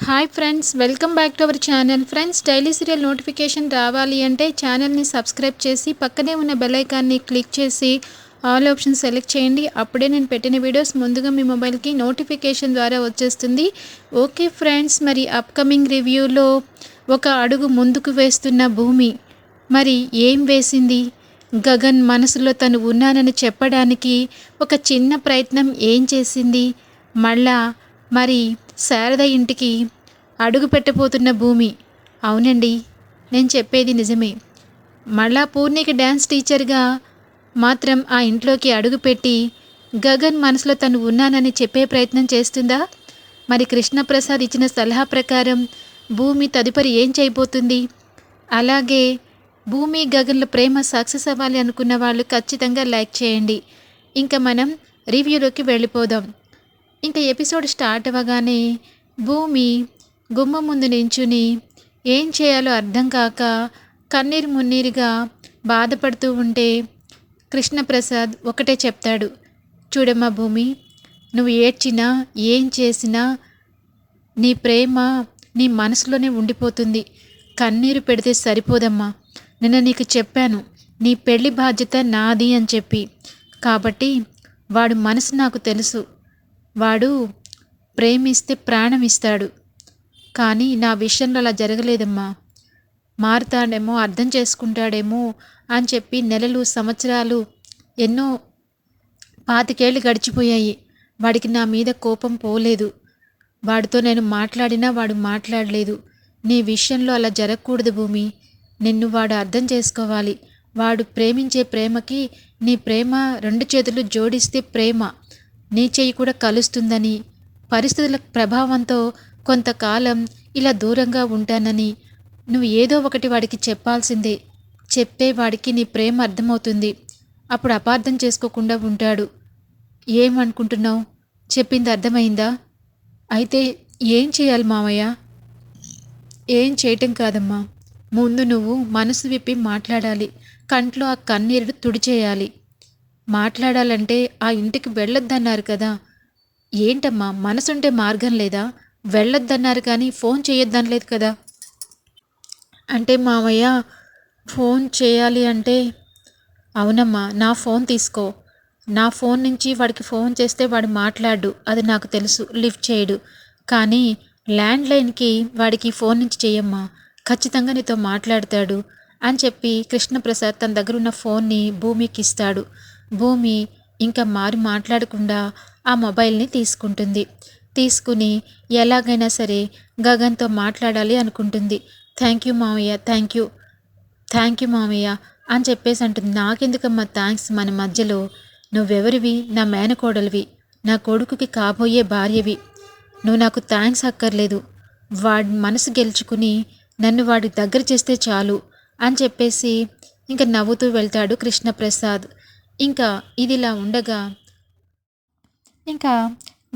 Hi friends welcome back to our channel friends daily serial notification రావాలి అంటే ఛానల్ని subscribe చేసి పక్కనే ఉన్న బెలైకాన్ని క్లిక్ చేసి ఆల్ ఆప్షన్ సెలెక్ట్ చేయండి. అప్పుడే నేను పెట్టిన వీడియోస్ ముందుగా మీ మొబైల్కి నోటిఫికేషన్ ద్వారా వచ్చేస్తుంది. ఓకే ఫ్రెండ్స్ మరి అప్కమింగ్ రివ్యూలో ఒక అడుగు ముందుకు వేస్తున్న భూమి. మరి ఏం వేసింది? గగన్ మనసులో తను ఉన్నానని చెప్పడానికి ఒక చిన్న ప్రయత్నం ఏం చేసింది? మళ్ళా మరి శారద ఇంటికి అడుగు పెట్టబోతున్న భూమి. అవునండి నేను చెప్పేది నిజమే. మళ్ళా పూర్ణికి డ్యాన్స్ టీచర్గా మాత్రం ఆ ఇంట్లోకి అడుగుపెట్టి గగన్ మనసులో తను ఉన్నానని చెప్పే ప్రయత్నం చేస్తుందా? మరి కృష్ణప్రసాద్ ఇచ్చిన సలహా ప్రకారం భూమి తదుపరి ఏం చేయబోతుంది? అలాగే భూమి గగన్ల ప్రేమ సక్సెస్ అవ్వాలి అనుకున్న వాళ్ళు ఖచ్చితంగా లైక్ చేయండి. ఇంకా మనం రివ్యూలోకి వెళ్ళిపోదాం. ఇంకా ఎపిసోడ్ స్టార్ట్ అవ్వగానే భూమి గుమ్మ ముందు నించుని ఏం చేయాలో అర్థం కాక కన్నీరు మున్నీరుగా బాధపడుతూ ఉంటే కృష్ణప్రసాద్ ఒకటే చెప్తాడు చూడమ్మా భూమి నువ్వు ఏడ్చినా ఏం చేసినా నీ ప్రేమ నీ మనసులోనే ఉండిపోతుంది. కన్నీరు పెడితే సరిపోదమ్మా. నిన్న నీకు చెప్పాను నీ పెళ్ళి బాధ్యత నాది అని చెప్పి. కాబట్టి వాడు మనసు నాకు తెలుసు. వాడు ప్రేమిస్తే ప్రాణం ఇస్తాడు కానీ నా విషయంలో అలా జరగలేదమ్మా. మారుతాడేమో అర్థం చేసుకుంటాడేమో అని చెప్పి నెలలు సంవత్సరాలు ఎన్నో పాతికేళ్ళు గడిచిపోయాయి. వాడికి నా మీద కోపం పోలేదు. వాడితో నేను మాట్లాడినా వాడు మాట్లాడలేదు. నీ విషయంలో అలా జరగకూడదు భూమి. నిన్ను వాడు అర్థం చేసుకోవాలి. వాడు ప్రేమించే ప్రేమకి నీ ప్రేమ రెండు చేతులు జోడిస్తే ప్రేమ. నీ చెయ్యి కూడా కలుస్తుందని పరిస్థితుల ప్రభావంతో కొంతకాలం ఇలా దూరంగా ఉంటానని నువ్వు ఏదో ఒకటి వాడికి చెప్పాల్సిందే. చెప్పే వాడికి నీ ప్రేమ అర్థమవుతుంది. అప్పుడు అపార్థం చేసుకోకుండా ఉంటాడు. ఏమనుకుంటున్నావు? చెప్పింది అర్థమైందా? అయితే ఏం చేయాలి మామయ్య ఏం చేయటం కాదమ్మా. ముందు నువ్వు మనసు విప్పి మాట్లాడాలి. కంట్లో ఆ కన్నీరు తుడిచేయాలి. మాట్లాడాలంటే ఆ ఇంటికి వెళ్ళొద్దన్నారు కదా. ఏంటమ్మా మనసుంటే మార్గం లేదా? వెళ్ళొద్దన్నారు కానీ ఫోన్ చేయొద్దనలేదు కదా. అంటే మామయ్య ఫోన్ చేయాలి అంటే అవునమ్మా నా ఫోన్ తీసుకో. నా ఫోన్ నుంచి వాడికి ఫోన్ చేస్తే వాడు మాట్లాడు అది నాకు తెలుసు లిఫ్ట్ చేయడు. కానీ ల్యాండ్లైన్కి వాడికి ఫోన్ నుంచి చేయమ్మా ఖచ్చితంగా నీతో మాట్లాడతాడు అని చెప్పి కృష్ణప్రసాద్ తన దగ్గర ఉన్న ఫోన్ని భూమికి ఇస్తాడు భూమి ఇంకా మారి మాట్లాడకుండా ఆ మొబైల్ని తీసుకుంటుంది. తీసుకుని ఎలాగైనా సరే గగన్తో మాట్లాడాలి అనుకుంటుంది. థ్యాంక్ యూ మామయ్య థ్యాంక్ యూ. థ్యాంక్ యూ మామయ్య అని చెప్పేసి అంటుంది. నాకెందుకమ్మా థ్యాంక్స్ మన మధ్యలో. నువ్వెవరివి? నా మేనకోడలివి. నా కొడుకుకి కాబోయే భార్యవి. నువ్వు నాకు థ్యాంక్స్ అక్కర్లేదు. వాడి మనసు గెలుచుకుని నన్ను వాడి దగ్గర చేస్తే చాలు అని చెప్పేసి ఇంకా నవ్వుతూ వెళ్తాడు కృష్ణప్రసాద్. ఇంకా ఇదిలా ఉండగా ఇంకా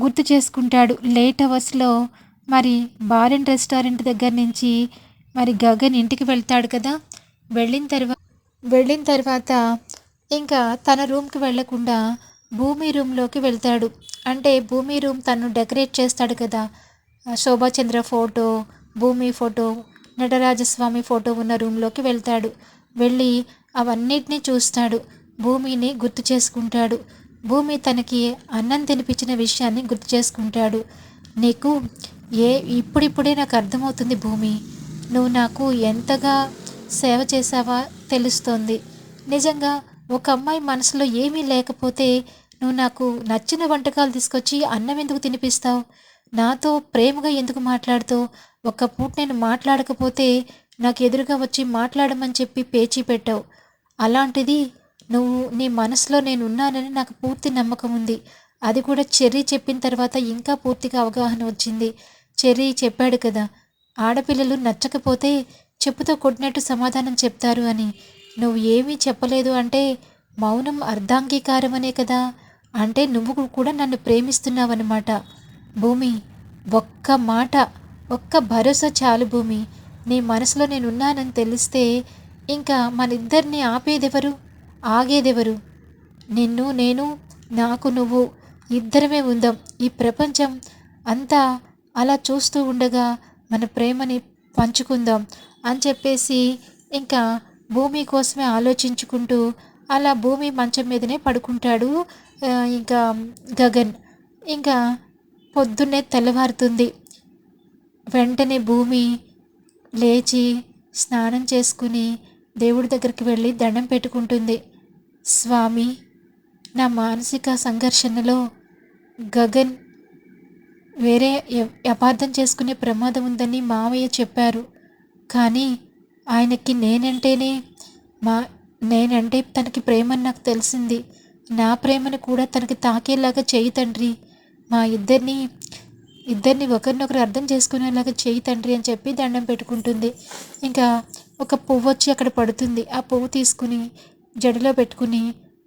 గుర్తు చేసుకుంటాడు లేట్ అవర్స్లో మరి బార్ అండ్ రెస్టారెంట్ దగ్గర నుంచి మరి గగన్ ఇంటికి వెళ్తాడు కదా. వెళ్ళిన తర్వాత వెళ్ళిన తర్వాత ఇంకా తన రూమ్కి వెళ్ళకుండా భూమి రూమ్లోకి వెళ్తాడు. అంటే భూమి రూమ్ తను డెకరేట్ చేస్తాడు కదా. Shobhachandra photo Bhoomi photo Natarajaswamy photo ఉన్న రూమ్లోకి వెళ్తాడు. వెళ్ళి అవన్నిటినీ చూస్తాడు. భూమిని గుర్తు చేసుకుంటాడు. భూమి తనకి అన్నం తినిపించిన విషయాన్ని గుర్తు చేసుకుంటాడు. నీకు ఏ ఇప్పుడిప్పుడే నాకు అర్థమవుతుంది భూమి. నువ్వు నాకు ఎంతగా సేవ చేసావా తెలుస్తోంది. నిజంగా ఒక అమ్మాయి మనసులో ఏమీ లేకపోతే నువ్వు నాకు నచ్చిన వంటకాలు తీసుకొచ్చి అన్నం ఎందుకు తినిపిస్తావు? నాతో ప్రేమగా ఎందుకు మాట్లాడుతావు? ఒక్క పూట నేను మాట్లాడకపోతే నాకు ఎదురుగా వచ్చి మాట్లాడమని చెప్పి పేచీ పెట్టావు. అలాంటిది నువ్వు నీ మనసులో నేను ఉన్నానని నాకు పూర్తి నమ్మకం ఉంది. అది కూడా చెర్రీ చెప్పిన తర్వాత ఇంకా పూర్తిగా అవగాహన వచ్చింది. చెర్రీ చెప్పాడు కదా ఆడపిల్లలు నచ్చకపోతే చెప్పుతో కొట్టినట్టు సమాధానం చెప్తారు అని. నువ్వు ఏమీ చెప్పలేదు అంటే మౌనం అర్ధాంగీకారం అనే కదా అంటే నువ్వు కూడా నన్ను ప్రేమిస్తున్నావన్నమాట. భూమి ఒక్క మాట ఒక్క భరోసా చాలు భూమి. నీ మనసులో నేనున్నానని తెలిస్తే ఇంకా మన ఇద్దరిని ఆపేదెవరు? ఆగేదెవరు? నిన్ను నేను నాకు నువ్వు ఇద్దరమే ఉందాం. ఈ ప్రపంచం అంతా అలా చూస్తూ ఉండగా మన ప్రేమని పంచుకుందాం అని చెప్పేసి ఇంకా భూమి కోసమే ఆలోచించుకుంటూ అలా భూమి మంచం మీదనే పడుకుంటాడు ఇంకా గగన్. ఇంకా పొద్దున్నే తెల్లవారుతుంది. వెంటనే భూమి లేచి స్నానం చేసుకుని దేవుడి దగ్గరికి వెళ్ళి దండం పెట్టుకుంటుంది. స్వామి నా మానసిక సంఘర్షణలో గగన్ వేరే అపార్థం చేసుకునే ప్రమాదం ఉందని మావయ్య చెప్పారు. కానీ ఆయనకి నేనంటేనే మా నేనంటే తనకి ప్రేమని నాకు తెలిసింది. నా ప్రేమను కూడా తనకి తాకేలాగా చేయి తండ్రి. మా ఇద్దరిని ఇద్దరిని ఒకరినొకరు అర్థం చేసుకునేలాగా చేయి తండ్రి అని చెప్పి దండం పెట్టుకుంటుంది. ఇంకా ఒక పువ్వు వచ్చి అక్కడ పడుతుంది. ఆ పువ్వు తీసుకుని జడలో పెట్టుకుని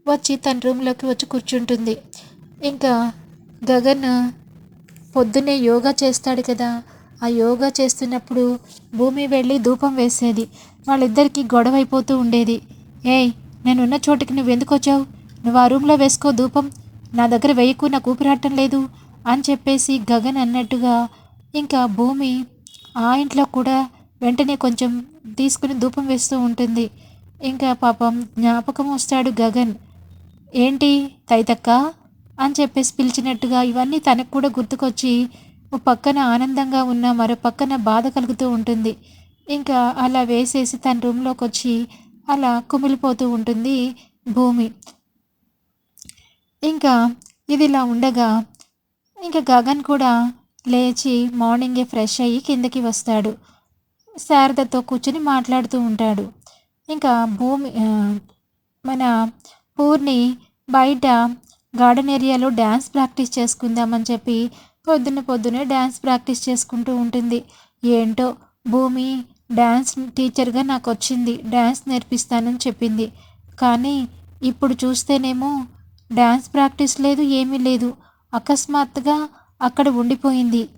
వచ్చి తన రూమ్లోకి వచ్చి కూర్చుంటుంది. ఇంకా గగన్ పొద్దున్నే యోగా చేస్తాడు కదా. ఆ యోగా చేస్తున్నప్పుడు భూమి వెళ్ళి ధూపం వేసేది. వాళ్ళిద్దరికీ గొడవ అయిపోతూ ఉండేది. ఏయ్ నేనున్న చోటికి నువ్వు ఎందుకు వచ్చావు? నువ్వు ఆ రూమ్లో వేసుకో ధూపం. నా దగ్గర వేయకు నాకు ఊపిరాటం లేదు అని చెప్పేసి గగన్ అన్నట్టుగా ఇంకా భూమి ఆ ఇంట్లో కూడా వెంటనే కొంచెం తీసుకుని ధూపం వేస్తూ ఉంటుంది. ఇంకా పాపం జ్ఞాపకం వస్తాడు గగన్. ఏంటి తైతక్క? అని చెప్పేసి పిలిచినట్టుగా ఇవన్నీ తనకు కూడా గుర్తుకొచ్చి ఓ పక్కన ఆనందంగా ఉన్న మరో పక్కన బాధ కలుగుతూ ఉంటుంది. ఇంకా అలా వేసేసి తన రూమ్లోకి వచ్చి అలా కుమిలిపోతూ ఉంటుంది భూమి. ఇంకా ఇది ఇలా ఉండగా ఇంకా గగన్ కూడా లేచి మార్నింగే ఫ్రెష్ అయ్యి కిందకి వస్తాడు. శారదతో కూర్చుని మాట్లాడుతూ ఉంటాడు. ఇంకా భూమి మన పూర్ణి బయట గార్డెన్ ఏరియాలో డ్యాన్స్ ప్రాక్టీస్ చేసుకుందామని చెప్పి పొద్దున్న పొద్దునే డ్యాన్స్ ప్రాక్టీస్ చేసుకుంటూ ఉంటుంది. ఏంటో భూమి డ్యాన్స్ టీచర్గా నాకు వచ్చింది డ్యాన్స్ నేర్పిస్తానని చెప్పింది. కానీ ఇప్పుడు చూస్తేనేమో డ్యాన్స్ ప్రాక్టీస్ లేదు ఏమీ లేదు. అకస్మాత్తుగా అక్కడ ఉండిపోయింది.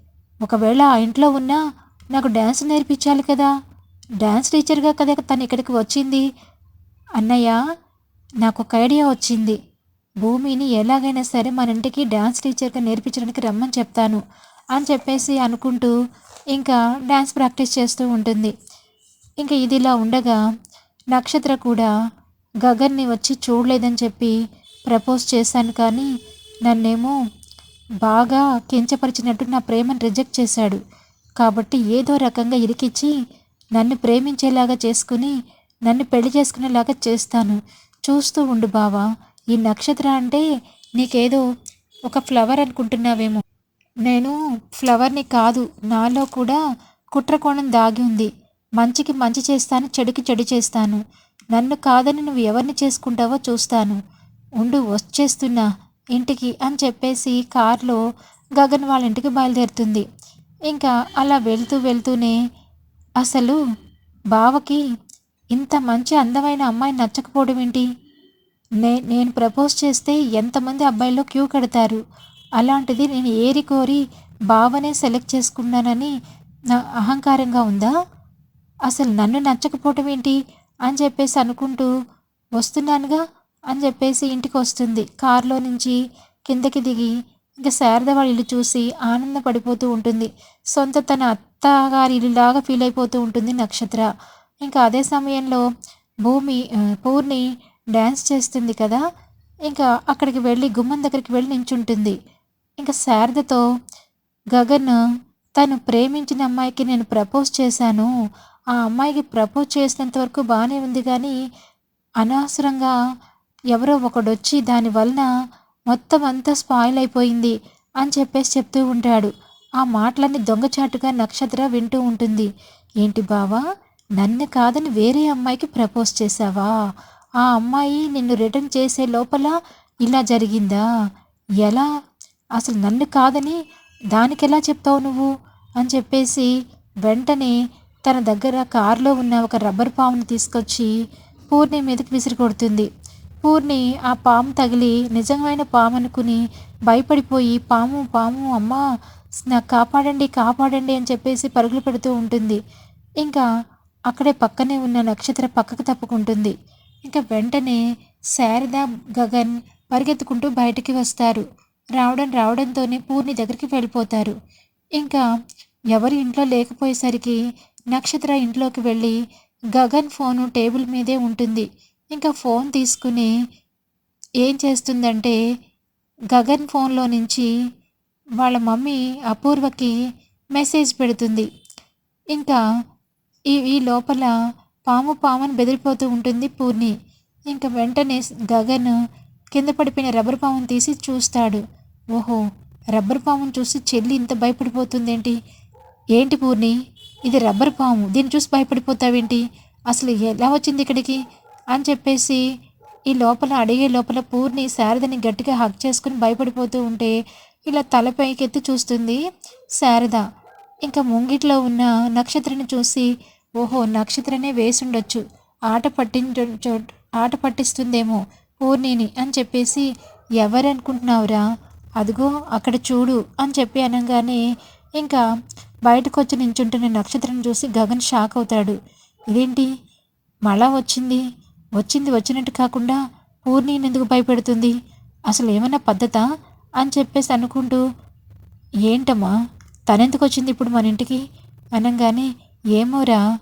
ఒకవేళ ఆ ఇంట్లో ఉన్నా నాకు డ్యాన్స్ నేర్పించాలి కదా? డ్యాన్స్ టీచర్గా కదా తను ఇక్కడికి వచ్చింది? అన్నయ్య నాకు ఒక ఐడియా వచ్చింది. భూమిని ఎలాగైనా సరే మన ఇంటికి డ్యాన్స్ టీచర్గా నేర్పించడానికి రమ్మని చెప్తాను అని చెప్పేసి అనుకుంటూ ఇంకా డ్యాన్స్ ప్రాక్టీస్ చేస్తూ ఉంటుంది. ఇంకా ఇది ఇలా ఉండగా నక్షత్ర కూడా గగన్ని వచ్చి చూడలేదని చెప్పి ప్రపోజ్ చేశాను కానీ నన్నేమో బాగా కించపరిచినట్టు నా ప్రేమను రిజెక్ట్ చేశాడు. కాబట్టి ఏదో రకంగా ఇరికిచ్చి నన్ను ప్రేమించేలాగా చేసుకుని నన్ను పెళ్ళి చేసుకునేలాగా చేస్తాను. చూస్తూ ఉండు బావా ఈ నక్షత్ర అంటే నీకేదో ఒక ఫ్లవర్ అనుకుంటున్నావేమో. నేను ఫ్లవర్ని కాదు నాలో కూడా కుట్రకోణం దాగి ఉంది. మంచికి మంచి చేస్తాను చెడుకి చెడు చేస్తాను. నన్ను కాదని నువ్వు ఎవరిని చేసుకుంటావో చూస్తాను. ఉండు వచ్చేస్తున్నా ఇంటికి అని చెప్పేసి కారులో గగన్ వాళ్ళ ఇంటికి బయలుదేరుతుంది. ఇంకా అలా వెళ్తూ వెళ్తూనే అసలు బావకి ఇంత మంచి అందమైన అమ్మాయి నచ్చకపోవడం ఏంటి? నే నేను ప్రపోజ్ చేస్తే ఎంతమంది అబ్బాయిలో క్యూ కడతారు? అలాంటిది నేను ఏరి కోరి బావనే సెలెక్ట్ చేసుకున్నానని నా అహంకారంగా ఉందా? అసలు నన్ను నచ్చకపోవటం ఏంటి? అని చెప్పేసి అనుకుంటూ వస్తున్నానుగా అని చెప్పేసి ఇంటికి వస్తుంది. కారులో నుంచి కిందకి దిగి ఇంకా శారద వాళ్ళ ఇల్లు చూసి ఆనందపడిపోతూ ఉంటుంది. సొంత తన అత్తగారి ఇల్లులాగా ఫీల్ అయిపోతూ ఉంటుంది నక్షత్ర. ఇంకా అదే సమయంలో భూమి పూర్ణి డ్యాన్స్ చేస్తుంది కదా. ఇంకా అక్కడికి వెళ్ళి గుమ్మం దగ్గరికి వెళ్ళి నించుంటుంది. ఇంకా శారదతో గగన్ తను ప్రేమించిన అమ్మాయికి నేను ప్రపోజ్ చేశాను. ఆ అమ్మాయికి ప్రపోజ్ చేసినంత వరకు బాగానే ఉంది కానీ అనవసరంగా ఎవరో ఒకడొచ్చి దాని వలన మొత్తం అంతా స్పాయిల్ అయిపోయింది అని చెప్పేసి చెప్తూ ఉంటాడు. ఆ మాటలన్నీ దొంగచాటుగా నక్షత్ర వింటూ ఉంటుంది. ఏంటి బావా నన్ను కాదని వేరే అమ్మాయికి ప్రపోజ్ చేశావా? ఆ అమ్మాయి నిన్ను రిటర్న్ చేసే లోపల ఇలా జరిగిందా? ఎలా? అసలు నన్ను కాదని దానికి ఎలా చెప్తావు నువ్వు? అని చెప్పేసి వెంటనే తన దగ్గర కారులో ఉన్న ఒక రబ్బర్ పాముని తీసుకొచ్చి పూర్ణి మీదకి విసిరి కొడుతుంది పూర్ణి ఆ పాము తగిలి నిజమైన పాము అనుకుని భయపడిపోయి పాము పాము అమ్మా నాకు కాపాడండి కాపాడండి అని చెప్పేసి పరుగులు పెడుతూ ఉంటుంది. ఇంకా అక్కడే పక్కనే ఉన్న నక్షత్ర పక్కకు తప్పుకుంటుంది. ఇంకా వెంటనే శారద గగన్ పరిగెత్తుకుంటూ బయటికి వస్తారు. రావడం రావడంతోనే పూర్ణి దగ్గరికి వెళ్ళిపోతారు. ఇంకా ఎవరి ఇంట్లో లేకపోయేసరికి నక్షత్ర ఇంట్లోకి వెళ్ళి గగన్ ఫోను టేబుల్ మీదే ఉంటుంది. ఇంకా ఫోన్ తీసుకుని ఏం చేస్తుందంటే గగన్ ఫోన్లో నుంచి వాళ్ళ మమ్మీ అపూర్వకి మెసేజ్ పెడుతుంది. ఇంకా ఈ ఈ లోపల పాము పామును బెదిరిపోతూ ఉంటుంది పూర్ణి. ఇంకా వెంటనే గగన్ కింద పడిపోయిన రబ్బర్ పాముని తీసి చూస్తాడు. ఓహో రబ్బర్ పాముని చూసి చెల్లి ఇంత భయపడిపోతుందేంటి? ఏంటి పూర్ణి? ఇది రబ్బర్ పాము. దీన్ని చూసి భయపడిపోతావేంటి? అసలు ఎలా వచ్చింది ఇక్కడికి? అని చెప్పేసి ఈ లోపల అడిగే లోపల పూర్ణి శారదని గట్టిగా హక్ చేసుకుని భయపడిపోతూ ఉంటే ఇలా తలపైకెత్తి చూస్తుంది శారద. ఇంకా ముంగిట్లో ఉన్న నక్షత్రని చూసి ఓహో నక్షత్రనే వేసుండొచ్చు. ఆట పట్టించ ఆట పట్టిస్తుందేమో పూర్ణిని అని చెప్పేసి ఎవరనుకుంటున్నావురా? అదిగో అక్కడ చూడు అని చెప్పి అనగానే ఇంకా బయటకు వచ్చి నించుంటున్న నక్షత్రం చూసి గగన్ షాక్ అవుతాడు. ఇదేంటి? మళ్ళా వచ్చింది? వచ్చింది వచ్చినట్టు కాకుండా పూర్ణిని ఎందుకు భయపెడుతుంది? అసలు ఏమైనా పద్ధత? అని చెప్పేసి అనుకుంటూ ఏంటమ్మా? తనెందుకు వచ్చింది ఇప్పుడు మన ఇంటికి? అనగానే ఏమోరా?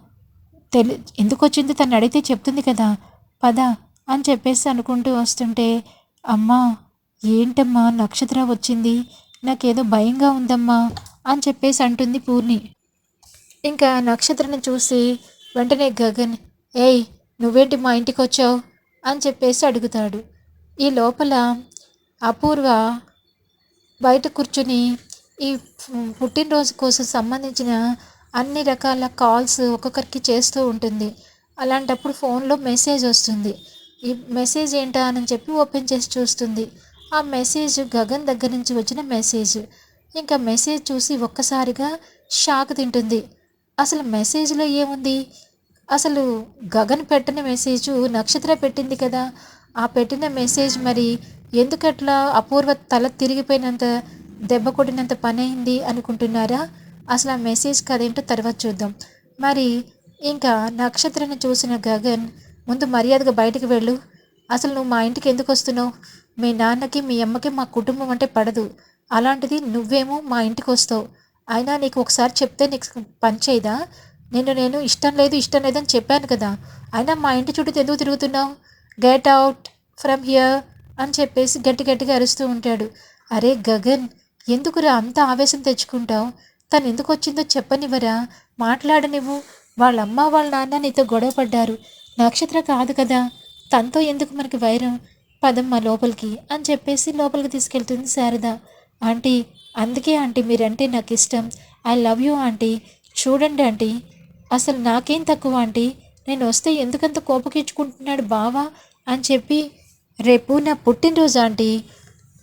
తెలి ఎందుకు వచ్చింది? తను అడిగితే చెప్తుంది కదా. పద అని చెప్పేసి అనుకుంటూ వస్తుంటే అమ్మా ఏంటమ్మా? నక్షత్ర వచ్చింది. నాకేదో భయంగా ఉందమ్మా అని చెప్పేసి అంటుంది పూర్ణి. ఇంకా నక్షత్రని చూసి వెంటనే గగన్ ఏయ్ నువ్వేంటి మా ఇంటికి వచ్చావు? అని చెప్పేసి అడుగుతాడు. ఈ లోపల అపూర్వ బయట కూర్చుని ఈ పుట్టినరోజు కోసం సంబంధించిన అన్ని రకాల కాల్స్ ఒక్కొక్కరికి చేస్తూ ఉంటుంది. అలాంటప్పుడు ఫోన్లో మెసేజ్ వస్తుంది. ఈ మెసేజ్ ఏంటా అని చెప్పి ఓపెన్ చేసి చూస్తుంది. ఆ మెసేజ్ గగన్ దగ్గర నుంచి వచ్చిన మెసేజ్. ఇంకా మెసేజ్ చూసి ఒక్కసారిగా షాక్ తింటుంది. అసలు మెసేజ్లో ఏముంది? అసలు గగన్ పెట్టిన మెసేజ్ నక్షత్ర పెట్టింది కదా. ఆ పెట్టిన మెసేజ్ మరి ఎందుకట్లా అపూర్వ తల తిరిగిపోయినంత దెబ్బ కొట్టినంత పని అయింది అనుకుంటున్నారా? అసలు ఆ మెసేజ్ కదేంటో తర్వాత చూద్దాం. మరి ఇంకా నక్షత్రను చూసిన గగన్ ముందు మర్యాదగా బయటికి వెళ్ళు. అసలు నువ్వు మా ఇంటికి ఎందుకు వస్తున్నావు? మీ నాన్నకి మీ అమ్మకి మా కుటుంబం అంటే పడదు. అలాంటిది నువ్వేమో మా ఇంటికి వస్తావు. అయినా నీకు ఒకసారి చెప్తే నీకు పంచేదా నేను నేను ఇష్టం లేదు ఇష్టం లేదని చెప్పాను కదా. అయినా మా ఇంటి చుట్టూ ఎందుకు తిరుగుతున్నావు? గెట్ అవుట్ ఫ్రమ్ హియర్ అని చెప్పేసి గట్టి గట్టిగా అరుస్తూ ఉంటాడు. అరే గగన్ ఎందుకురా అంత ఆవేశం తెచ్చుకుంటావు? తను ఎందుకు వచ్చిందో చెప్పనివ్వరా? మాట్లాడనివ్వు. వాళ్ళ అమ్మ వాళ్ళ నాన్న నీతో గొడవ పడ్డారు. నక్షత్ర కాదు కదా. తనతో ఎందుకు మనకి వైరం? పదం మా లోపలికి అని చెప్పేసి లోపలికి తీసుకెళ్తుంది శారద. ఆంటీ అందుకే ఆంటీ మీరంటే నాకు ఇష్టం. I love you aunty. చూడండి ఆంటీ. అసలు నాకేం తక్కువ ఆంటీ? నేను వస్తే ఎందుకంత కోపకిచ్చుకుంటున్నాడు బావా? అని చెప్పి రేపు నా పుట్టినరోజు ఆంటీ.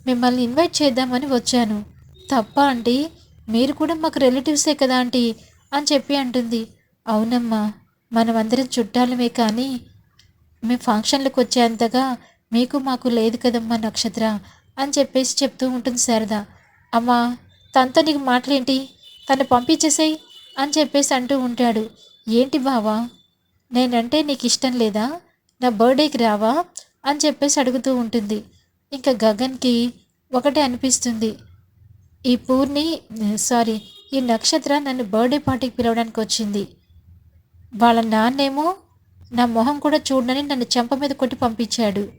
మిమ్మల్ని ఇన్వైట్ చేద్దామని వచ్చాను. తప్ప ఆంటీ మీరు కూడా మాకు రిలేటివ్సే కదా ఆంటీ? అని చెప్పి అంటుంది. అవునమ్మా మనమందరం చుట్టాలమే కానీ మేము ఫంక్షన్లకు వచ్చేంతగా మీకు మాకు లేదు కదమ్మా నక్షత్ర అని చెప్పేసి చెప్తూ ఉంటుంది శారద. అమ్మా తనతో నీకు మాటలేంటి? తను పంపించేసేయి. అని చెప్పేసి అంటూ ఉంటాడు. ఏంటి బావా? నేనంటే నీకు ఇష్టం లేదా? నా బర్త్డేకి రావా? అని చెప్పేసి అడుగుతూ ఉంటుంది. ఇంకా గగన్కి ఒకటే అనిపిస్తుంది. ఈ పూర్ణి సారీ ఈ నక్షత్ర నన్ను బర్త్డే పార్టీకి పిలవడానికి వచ్చింది. వాళ్ళ నాన్నేమో నా మొహం కూడా చూడనని నన్ను చెంప మీద కొట్టి పంపించాడు.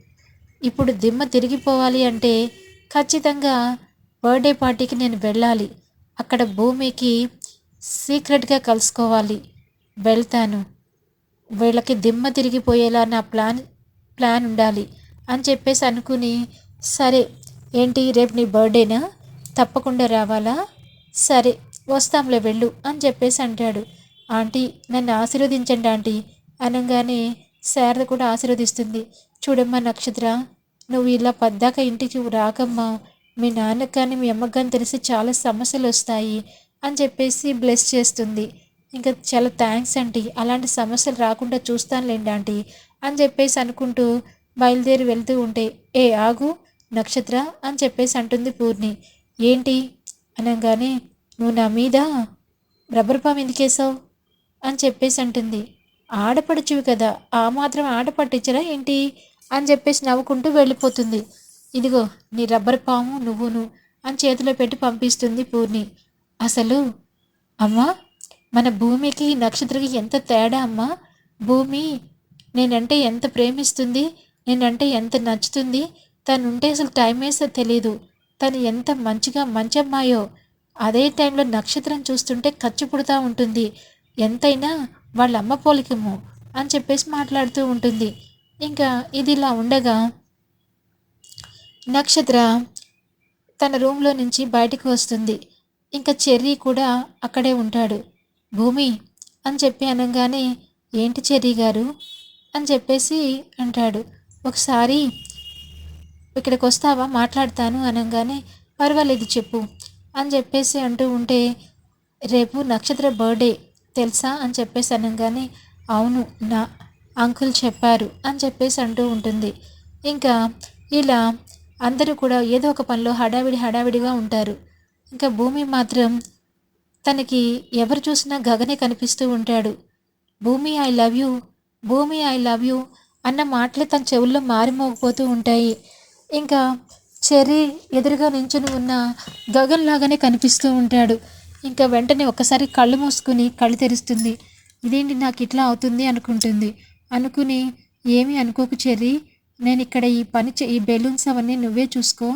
ఇప్పుడు దిమ్మ తిరిగిపోవాలి అంటే ఖచ్చితంగా బర్త్డే పార్టీకి నేను వెళ్ళాలి. అక్కడ భూమికి సీక్రెట్గా కలుసుకోవాలి. వెళ్తాను. వీళ్ళకి దిమ్మ తిరిగిపోయేలా నా ప్లాన్ ప్లాన్ ఉండాలి అని చెప్పేసి అనుకుని సరే ఏంటి రేపు నీ బర్త్డేనా? తప్పకుండా రావాలా? సరే వస్తాంలే వెళ్ళు అని చెప్పేసి అంటాడు. ఆంటీ నన్ను ఆశీర్వదించండి ఆంటీ అనగానే శారద కూడా ఆశీర్వదిస్తుంది. చూడమ్మా నక్షత్ర నువ్వు ఇలా పద్దాక ఇంటికి రాకమ్మా. మీ నాన్నకు కానీ మీ అమ్మకు కానీ తెలిసి చాలా సమస్యలు వస్తాయి. అని చెప్పేసి బ్లెస్ చేస్తుంది. ఇంకా చాలా థ్యాంక్స్ అంటీ అలాంటి సమస్యలు రాకుండా చూస్తానులేండి ఆంటీ అని చెప్పేసి అనుకుంటూ బయలుదేరి వెళ్తూ ఉంటే ఏ ఆగు నక్షత్ర అని చెప్పేసి అంటుంది పూర్ణి. ఏంటి? అనగానే నువ్వు నా మీద రబ్బర్ పాము ఎందుకేసావు అని చెప్పేసి అంటుంది. ఆడపడుచువి కదా ఆ మాత్రం ఆడపట్టించరా ఏంటి? అని చెప్పేసి నవ్వుకుంటూ వెళ్ళిపోతుంది. ఇదిగో నీ రబ్బర్ పాము నువ్వును అని చేతిలో పెట్టి పంపిస్తుంది పూర్ణి. అసలు అమ్మా మన భూమికి నక్షత్రకి ఎంత తేడా అమ్మా? భూమి నేనంటే ఎంత ప్రేమిస్తుంది? నేనంటే ఎంత నచ్చుతుంది? తను ఉంటే అసలు టైం వేస్తే తెలియదు తను ఎంత మంచిగా మంచి అమ్మాయో అదే టైంలో నక్షత్రం చూస్తుంటే ఖర్చు పుడుతూ ఉంటుంది. ఎంతైనా వాళ్ళ అమ్మ పోలికము అని చెప్పేసి మాట్లాడుతూ ఉంటుంది. ఇంకా ఇది ఇలా ఉండగా నక్షత్ర తన రూమ్లో నుంచి బయటకు వస్తుంది. ఇంకా చెర్రీ కూడా అక్కడే ఉంటాడు. భూమి అని చెప్పి అనగానే ఏంటి చెర్రీ గారు? అని చెప్పేసి అంటాడు. ఒకసారి ఇక్కడికి వస్తావా మాట్లాడతాను అనగానే పర్వాలేదు చెప్పు అని చెప్పేసి అంటూ ఉంటే రేపు నక్షత్ర బర్త్డే తెలుసా? అని చెప్పేసి అనగానే అవును నా అంకుల్ చెప్పారు అని చెప్పేసి అంటూ ఉంటుంది. ఇంకా ఇలా అందరూ కూడా ఏదో ఒక పనిలో హడావిడి హడావిడిగా ఉంటారు. ఇంకా భూమి మాత్రం తనకి ఎవరు చూసినా గగనే కనిపిస్తూ ఉంటాడు. Bhoomi I love you Bhoomi I love you అన్న మాటలే తన చెవుల్లో మారిమోగిపోతూ ఉంటాయి. ఇంకా చెర్రీ ఎదురుగా నించుని ఉన్న గగన్ లాగానే కనిపిస్తూ ఉంటాడు. ఇంకా వెంటనే ఒక్కసారి కళ్ళు మూసుకుని కళ్ళు తెరుస్తుంది. ఇదేంటి నాకు ఇట్లా అవుతుంది అనుకుంటుంది. అనుకుని ఏమీ అనుకోకు చెర్రీ. నేను ఇక్కడ ఈ పని చే ఈ బెలూన్స్ అవన్నీ నువ్వే చూసుకో.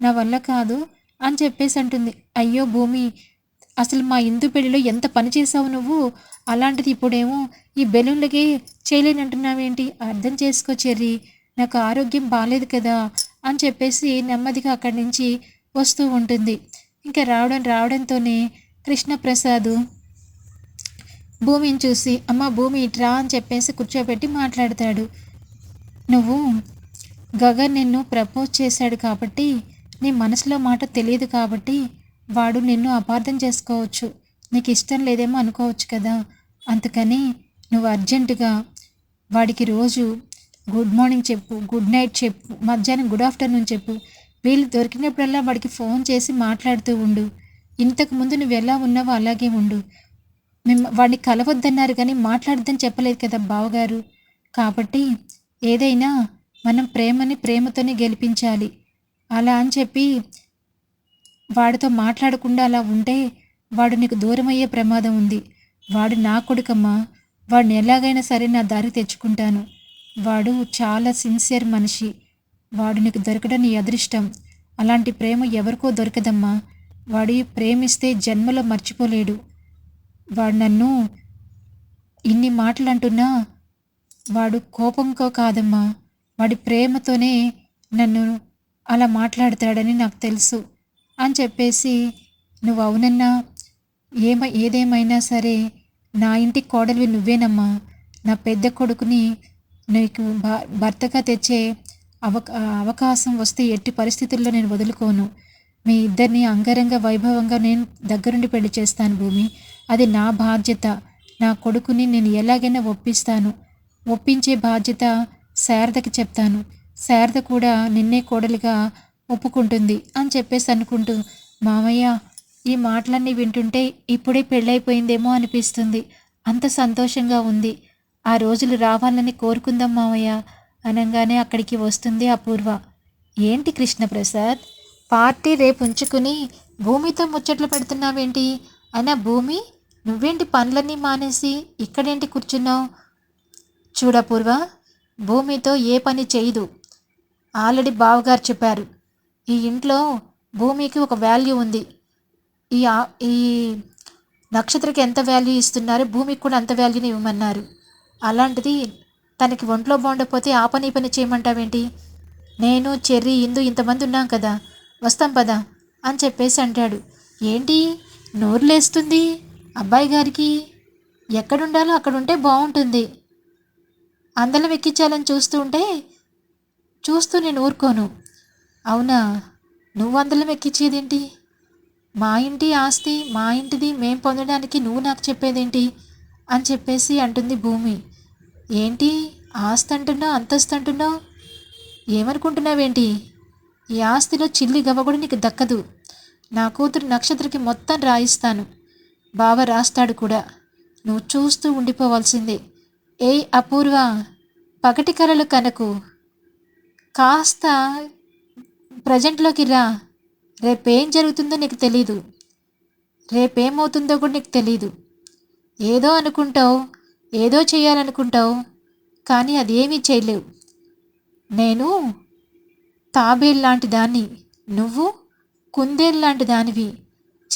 నా వల్ల కాదు. అని చెప్పేసి అంటుంది. అయ్యో భూమి అసలు మా ఇందు పెళ్ళిలో ఎంత పని చేసావు నువ్వు? అలాంటిది ఇప్పుడేమో ఈ బెలూన్లకి చేయలేనంటున్నావేంటి? అర్థం చేసుకో చెర్రీ నాకు ఆరోగ్యం బాగాలేదు కదా అని చెప్పేసి నెమ్మదిగా అక్కడి నుంచి వస్తూ ఉంటుంది. ఇంకా రావడం రావడంతోనే కృష్ణప్రసాద్ భూమిని చూసి అమ్మ భూమి ఇట్రా అని చెప్పేసి కూర్చోబెట్టి మాట్లాడతాడు. నువ్వు గగన్ నిన్ను ప్రపోజ్ చేశాడు కాబట్టి నీ మనసులో మాట తెలియదు కాబట్టి వాడు నిన్ను అపార్థం చేసుకోవచ్చు. నీకు ఇష్టం లేదేమో అనుకోవచ్చు కదా. అందుకని నువ్వు అర్జెంటుగా వాడికి రోజు గుడ్ మార్నింగ్ చెప్పు గుడ్ నైట్ చెప్పు మధ్యాహ్నం గుడ్ ఆఫ్టర్నూన్ చెప్పు. వీళ్ళు దొరికినప్పుడల్లా వాడికి ఫోన్ చేసి మాట్లాడుతూ ఉండు. ఇంతకు ముందు నువ్వు ఎలా ఉన్నావో అలాగే ఉండు. మిమ్మ వాడిని కలవద్దన్నారు కానీ మాట్లాడద్దని చెప్పలేదు కదా బావగారు. కాబట్టి ఏదైనా మనం ప్రేమని ప్రేమతోనే గెలిపించాలి. అలా అని చెప్పి వాడితో మాట్లాడకుండా అలా ఉంటే వాడు నీకు దూరమయ్యే ప్రమాదం ఉంది. వాడు నా కొడుకమ్మా. వాడిని ఎలాగైనా సరే నా దారి తెచ్చుకుంటాను. వాడు చాలా సిన్సియర్ మనిషి. వాడు నీకు దొరకడం నీ అదృష్టం. అలాంటి ప్రేమ ఎవరికో దొరకదమ్మా. వాడి ప్రేమిస్తే జన్మలో మర్చిపోలేడు. వాడు నన్ను ఇన్ని మాటలు అంటున్నా వాడు కోపంకో కాదమ్మా. వాడి ప్రేమతోనే నన్ను అలా మాట్లాడతాడని నాకు తెలుసు అని చెప్పేసి నువ్వు అవునన్నా ఏమ ఏదేమైనా సరే నా ఇంటి కోడలివి నువ్వేనమ్మా. నా పెద్ద కొడుకుని నీకు భ- భర్తగా తెచ్చే అవక అవకాశం వస్తే ఎట్టి పరిస్థితుల్లో నేను వదులుకోను. మీ ఇద్దరిని అంగరంగ వైభవంగా నేను దగ్గరుండి పెళ్ళి చేస్తాను భూమి. అది నా బాధ్యత. నా కొడుకుని నేను ఎలాగైనా ఒప్పిస్తాను. ఒప్పించే బాధ్యత శారదకి చెప్తాను. శారద కూడా నిన్నే కోడలిగా ఒప్పుకుంటుంది అని చెప్పేసి అనుకుంటూ మామయ్య ఈ మాటలన్నీ వింటుంటే ఇప్పుడే పెళ్ళైపోయిందేమో అనిపిస్తుంది. అంత సంతోషంగా ఉంది. ఆ రోజులు రావాలని కోరుకుందాం మామయ్య అనగానే అక్కడికి వస్తుంది అపూర్వ. ఏంటి కృష్ణప్రసాద్? పార్టీ రేపు ఉంచుకుని భూమితో ముచ్చట్లు పెడుతున్నావేంటి? అయినా భూమి నువ్వేంటి పనులన్నీ మానేసి ఇక్కడేంటి కూర్చున్నావు? చూడపూర్వ భూమితో ఏ పని చేయదు. ఆల్రెడీ బావగారు చెప్పారు. ఈ ఇంట్లో భూమికి ఒక వాల్యూ ఉంది. ఈ ఆ- ఈ నక్షత్రకి ఎంత వాల్యూ ఇస్తున్నారో భూమికి కూడా అంత వాల్యూని ఇవ్వమన్నారు. అలాంటిది తనకి ఒంట్లో బాగుండకపోతే ఆ పని ఈ పని చేయమంటావేంటి? నేను చెర్రీ ఇందు ఇంతమంది ఉన్నాం కదా వస్తాం పదా అని చెప్పేసి అంటాడు. ఏంటి? నోరు లేస్తుంది అబ్బాయి గారికి. ఎక్కడుండాలో అక్కడ ఉంటే బాగుంటుంది. అందలం ఎక్కించాలని చూస్తూ ఉంటే చూస్తూ నేను ఊరుకోను. అవునా? నువ్వు అందులో ఎక్కించేదేంటి మా ఇంటి ఆస్తి మా ఇంటిది మేం పొందడానికి నువ్వు నాకు చెప్పేదేంటి? అని చెప్పేసి అంటుంది భూమి. ఏంటి? ఆస్తి అంటున్నావు అంతస్తు అంటున్నావు? ఏమనుకుంటున్నావేంటి? ఈ ఆస్తిలో చిల్లి గవ్వ కూడా నీకు దక్కదు. నా కూతురు నక్షత్రకి మొత్తం రాయిస్తాను. బావ రాస్తాడు కూడా. నువ్వు చూస్తూ ఉండిపోవాల్సిందే. ఏ అపూర్వ! పగటి కలలు కనకు. కాస్త ప్రజెంట్లోకి రా. రేపేం జరుగుతుందో నీకు తెలీదు. రేపేమవుతుందో కూడా నీకు తెలీదు. ఏదో అనుకుంటావు ఏదో చేయాలనుకుంటావు కానీ అది ఏమీ చేయలేవు. నేను తాబేల్ లాంటి దాన్ని నువ్వు కుందేలు లాంటి దానివి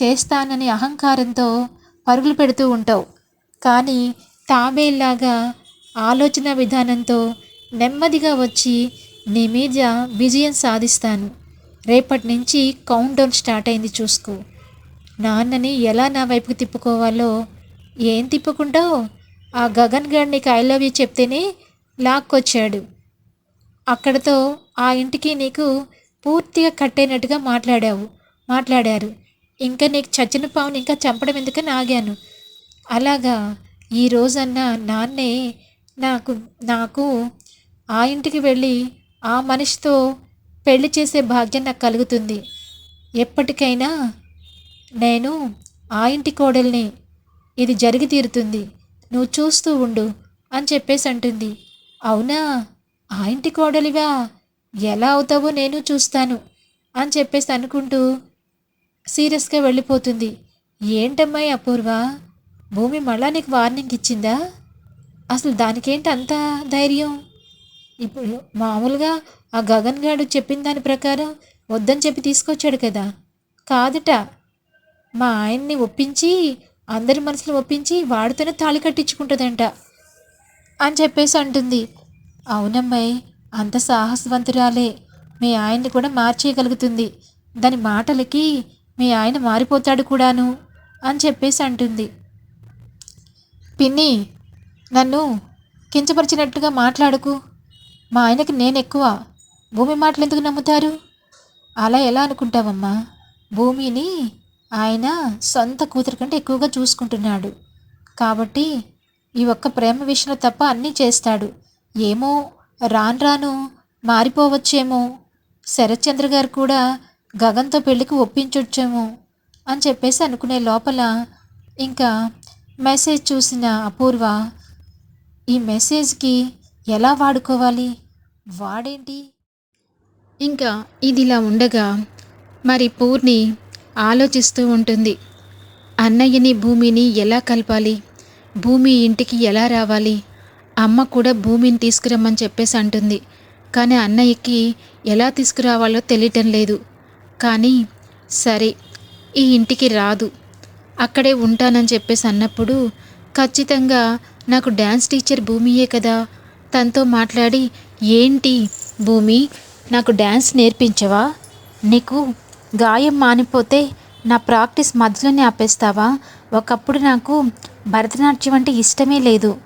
చేస్తానని అహంకారంతో పరుగులు పెడుతూ ఉంటావు. కానీ తాబేల్లాగా ఆలోచన విధానంతో నెమ్మదిగా వచ్చి నీ మీద విజయం సాధిస్తాను. రేపటి నుంచి కౌంట్ డౌన్ స్టార్ట్ అయింది చూసుకో. నాన్నని ఎలా నా వైపుకి తిప్పుకోవాలో ఏం తిప్పుకుంటావు ఆ గగన్ గారు నీకు ఐ లవ్ యూ చెప్తేనే లాక్కొచ్చాడు. అక్కడతో ఆ ఇంటికి నీకు పూర్తిగా కట్టేనట్టుగా మాట్లాడావు మాట్లాడారు. ఇంకా నీకు చచ్చిన పావుని ఇంకా చంపడం ఎందుకని ఆగాను. అలాగా ఈ రోజన్నా నాన్నే నాకు నాకు ఆ ఇంటికి వెళ్ళి ఆ మనిషితో పెళ్ళి చేసే భాగ్యం నాకు కలుగుతుంది. ఎప్పటికైనా నేను ఆ ఇంటి కోడల్ని ఇది జరిగి తీరుతుంది. నువ్వు చూస్తూ ఉండు అని చెప్పేసి అంటుంది. అవునా? ఆ ఇంటి కోడలివా? ఎలా అవుతావో నేను చూస్తాను అని చెప్పేసి అనుకుంటూ సీరియస్గా వెళ్ళిపోతుంది. ఏంటమ్మాయి అపూర్వ? భూమి మళ్ళా నీకు వార్నింగ్ ఇచ్చిందా? అసలు దానికేంటి అంత ధైర్యం? ఇప్పుడు మామూలుగా ఆ గగన్ గారు చెప్పిన దాని ప్రకారం వద్దని చెప్పి తీసుకొచ్చాడు కదా. కాదుట. మా ఆయన్ని ఒప్పించి అందరి మనసులు ఒప్పించి వాడితోనే తాళి కట్టించుకుంటుందంట అని చెప్పేసి అంటుంది. అవునమ్మాయి అంత సాహసవంతురాలే. మీ ఆయన్ని కూడా మార్చేయగలుగుతుంది. దాని మాటలకి మీ ఆయన మారిపోతాడు కూడాను అని చెప్పేసి అంటుంది. పిన్ని నన్ను కించపరిచినట్టుగా మాట్లాడకు. మా ఆయనకి నేను ఎక్కువ భూమి మాటలు ఎందుకు నమ్ముతారు? అలా ఎలా అనుకుంటావమ్మా? భూమిని ఆయన సొంత కూతురు కంటే ఎక్కువగా చూసుకుంటున్నాడు. కాబట్టి ఈ ఒక్క ప్రేమ విషయంలో తప్ప అన్నీ చేస్తాడు. ఏమో రాను రాను మారిపోవచ్చేమో. శరత్చంద్ర గారు కూడా గగన్తో పెళ్ళికి ఒప్పించొచ్చేమో అని చెప్పేసి అనుకునే లోపల ఇంకా మెసేజ్ చూసిన అపూర్వ ఈ మెసేజ్కి ఎలా వాడుకోవాలి? వాడేంటి? ఇంకా ఇదిలా ఉండగా మరి పూర్ణి ఆలోచిస్తూ ఉంటుంది. అన్నయ్యని భూమిని ఎలా కలపాలి? భూమి ఇంటికి ఎలా రావాలి? అమ్మ కూడా భూమిని తీసుకురమ్మని చెప్పేసి అంటుంది. కానీ అన్నయ్యకి ఎలా తీసుకురావాలో తెలియటం లేదు. కానీ సరే ఈ ఇంటికి రాదు. అక్కడే ఉంటానని చెప్పేసి అన్నప్పుడు ఖచ్చితంగా నాకు డ్యాన్స్ టీచర్ భూమియే కదా తనతో మాట్లాడి ఏంటి భూమి నాకు డ్యాన్స్ నేర్పించవా? నీకు గాయం మానిపోతే నా ప్రాక్టీస్ మధ్యలోనే ఆపేస్తావా? ఒకప్పుడు నాకు భరతనాట్యం అంటే ఇష్టమే లేదు.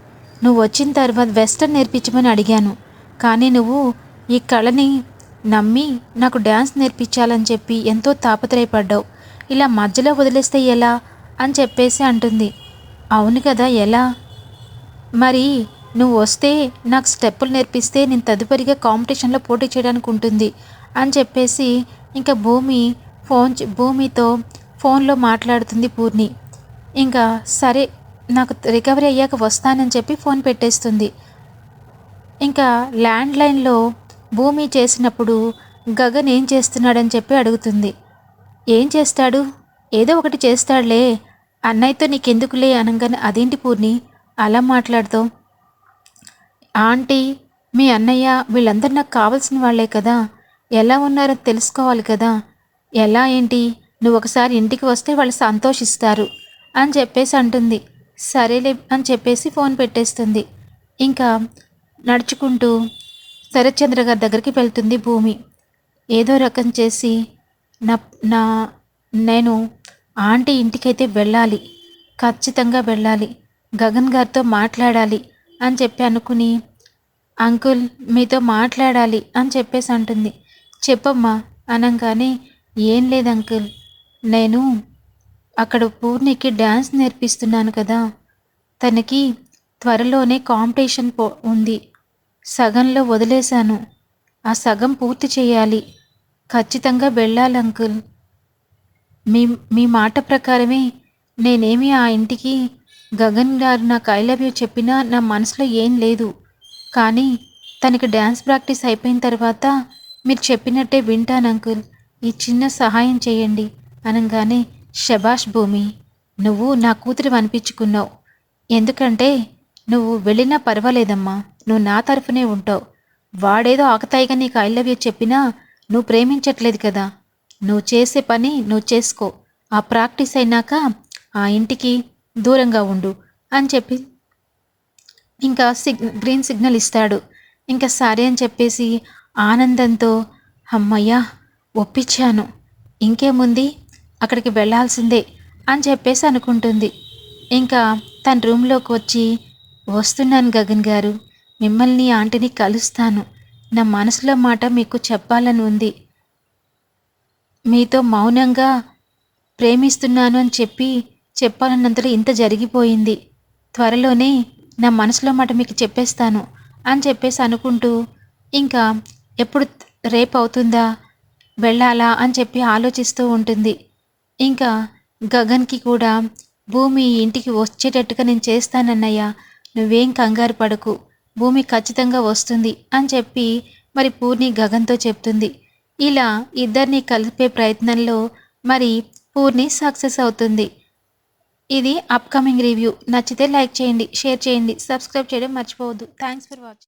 నువ్వు వచ్చిన తర్వాత వెస్టర్న్ నేర్పించమని అడిగాను. కానీ నువ్వు ఈ కళని నమ్మి నాకు డ్యాన్స్ నేర్పించాలని చెప్పి ఎంతో తాపత్రయపడ్డావు. ఇలా మధ్యలో వదిలేస్తే ఎలా? అని చెప్పేసి అంటుంది. అవును కదా ఎలా? మరి నువ్వు వస్తే నాకు స్టెప్పులు నేర్పిస్తే నేను తదుపరిగా కాంపిటీషన్లో పోటీ చేయడానికి ఉంటుంది అని చెప్పేసి ఇంకా భూమి ఫోన్ భూమితో ఫోన్లో మాట్లాడుతుంది పూర్ణి. ఇంకా సరే నాకు రికవరీ అయ్యాక వస్తానని చెప్పి ఫోన్ పెట్టేస్తుంది. ఇంకా ల్యాండ్లైన్లో భూమి చేసినప్పుడు గగన్ ఏం చేస్తున్నాడని చెప్పి అడుగుతుంది. ఏం చేస్తాడు? ఏదో ఒకటి చేస్తాడులే. అన్నయ్యతో నీకెందుకులే అనగానే అదేంటి పూర్ణి? అలా మాట్లాడతావు? ఆంటీ మీ అన్నయ్య వీళ్ళందరూ నాకు కావాల్సిన వాళ్ళే కదా. ఎలా ఉన్నారో తెలుసుకోవాలి కదా. ఎలా ఏంటి? నువ్వు ఒకసారి ఇంటికి వస్తే వాళ్ళు సంతోషిస్తారు అని చెప్పేసి అంటుంది. సరేలే అని చెప్పేసి ఫోన్ పెట్టేస్తుంది. ఇంకా నడుచుకుంటూ శరత్చంద్ర గారి దగ్గరికి వెళ్తుంది భూమి. ఏదో రకం చేసి నా నా నేను ఆంటీ ఇంటికైతే వెళ్ళాలి. ఖచ్చితంగా వెళ్ళాలి. గగన్ గారితో మాట్లాడాలి. అని చెప్పి అనుకుని అంకుల్ మీతో మాట్లాడాలి అని చెప్పేసి అంటుంది. చెప్పమ్మా అనగానే ఏం లేదు అంకుల్ నేను అక్కడ పూర్ణికి డ్యాన్స్ నేర్పిస్తున్నాను కదా తనకి త్వరలోనే కాంపిటీషన్ పో ఉంది. సగంలో వదిలేశాను. ఆ సగం పూర్తి చేయాలి. ఖచ్చితంగా వెళ్ళాలి అంకుల్. మీ మీ మాట ప్రకారమే నేనేమి ఆ ఇంటికి గగన్ గారు నాకు ఐ లవ్ యూ చెప్పినా నా మనసులో ఏం లేదు. కానీ తనకి డ్యాన్స్ ప్రాక్టీస్ అయిపోయిన తర్వాత మీరు చెప్పినట్టే వింటాను అంకుల్. ఈ చిన్న సహాయం చేయండి అనగానే శబాష్ భూమి నువ్వు నా కూతురు అనిపించుకున్నావు. ఎందుకంటే నువ్వు వెళ్ళినా పర్వాలేదమ్మా. నువ్వు నా తరఫునే ఉంటావు. వాడేదో ఆకతాయిగా నీకు ఐ లవ్ యూ చెప్పినా నువ్వు ప్రేమించట్లేదు కదా. నువ్వు చేసే పని నువ్వు చేసుకో. ఆ ప్రాక్టీస్ అయినాక ఆ ఇంటికి దూరంగా ఉండు అని చెప్పి ఇంకా సిగ్ గ్రీన్ సిగ్నల్ ఇస్తాడు. ఇంకా సరే అని చెప్పేసి ఆనందంతో అమ్మయ్యా ఒప్పించాను. ఇంకేముంది? అక్కడికి వెళ్ళాల్సిందే అని చెప్పేసి అనుకుంటుంది. ఇంకా తన రూమ్లోకి వచ్చి వస్తున్నాను గగన్ గారు. మిమ్మల్ని ఆంటీని కలుస్తాను. నా మనసులో మాట మీకు చెప్పాలని ఉంది. మీతో మౌనంగా ప్రేమిస్తున్నాను అని చెప్పి చెప్పాలన్నంతలో ఇంత జరిగిపోయింది. త్వరలోనే నా మనసులో మాట మీకు చెప్పేస్తాను అని చెప్పేసి అనుకుంటూ ఇంకా ఎప్పుడు రేపు అవుతుందా? వెళ్ళాలా? అని చెప్పి ఆలోచిస్తూ ఉంటుంది. ఇంకా గగన్కి కూడా భూమి ఇంటికి వచ్చేటట్టుగా నేను చేస్తానన్నయ్య నువ్వేం కంగారు పడకు భూమి ఖచ్చితంగా వస్తుంది అని చెప్పి మరి పూర్ణి గగన్తో చెప్తుంది. ఇలా ఇద్దరిని కలిపే ప్రయత్నంలో మరి పూర్ణి సక్సెస్ అవుతుంది. ఇది అప్కమింగ్ రివ్యూ నచ్చితే లైక్ చేయండి షేర్ చేయండి సబ్స్క్రైబ్ చేయడం మర్చిపోవద్దు. Thanks for watching